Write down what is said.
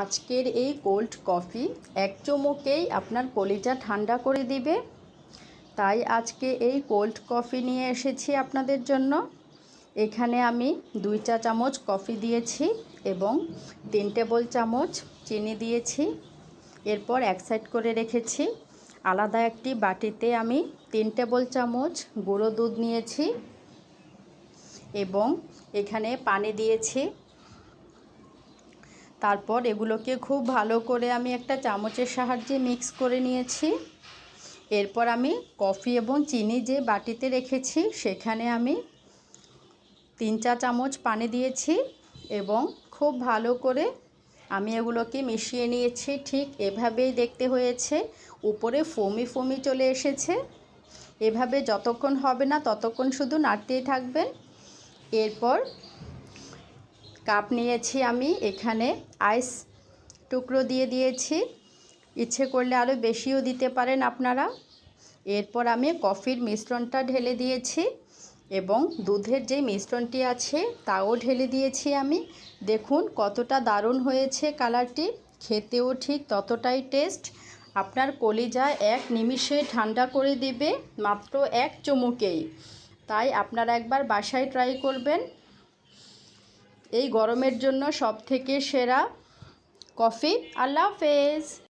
আজকের এই cold coffee এক চুমুকেই আপনার কলিজা ঠান্ডা করে দিবে। তাই আজকে এই কোল্ড কফি নিয়ে এসেছি আপনাদের জন্য। এখানে আমি দুই চা চামচ কফি দিয়েছি এবং তিন টেবিল চামচ চিনি দিয়েছি। এরপর এক সাইড করে রেখেছি। আলাদা একটি বাটিতে আমি তিন টেবিল চামচ গুঁড়ো দুধ নিয়েছি এবং এখানে পানি দিয়েছি। তারপর এগুলোকে খুব ভালো করে আমি একটা চামচের সাহায্যে মিক্স করে নিয়েছি। এরপর আমি কফি এবং চিনি যে বাটিতে রেখেছি, সেখানে আমি তিন চা চামচ পানি দিয়েছি এবং খুব ভালো করে আমি এগুলোকে মিশিয়ে নিয়েছি। ঠিক এভাবেই দেখতে হয়েছে, উপরে ফমি ফমি চলে এসেছে। এভাবে যতক্ষণ হবে না ততক্ষণ শুধু নাড়তেই থাকবেন। এরপর কাপ নিয়েছি আমি, এখানে আইস টুকরো দিয়ে দিয়েছি। ইচ্ছে করলে আরও বেশিও দিতে পারেন আপনারা। এরপর আমি কফির মিশ্রণটা ঢেলে দিয়েছি এবং দুধের যে মিশ্রণটি আছে তাও ঢেলে দিয়েছি আমি। দেখুন কতটা দারুণ হয়েছে কালারটি, খেতেও ঠিক ততটাই টেস্ট। আপনার কলিজা এক নিমিষে ঠান্ডা করে দিবে মাত্র এক চুমুকেই। তাই আপনারা একবার বাসায় ট্রাই করবেন। এই গরমের জন্য সব থেকে সেরা কফি। আল্লাহ হাফেজ।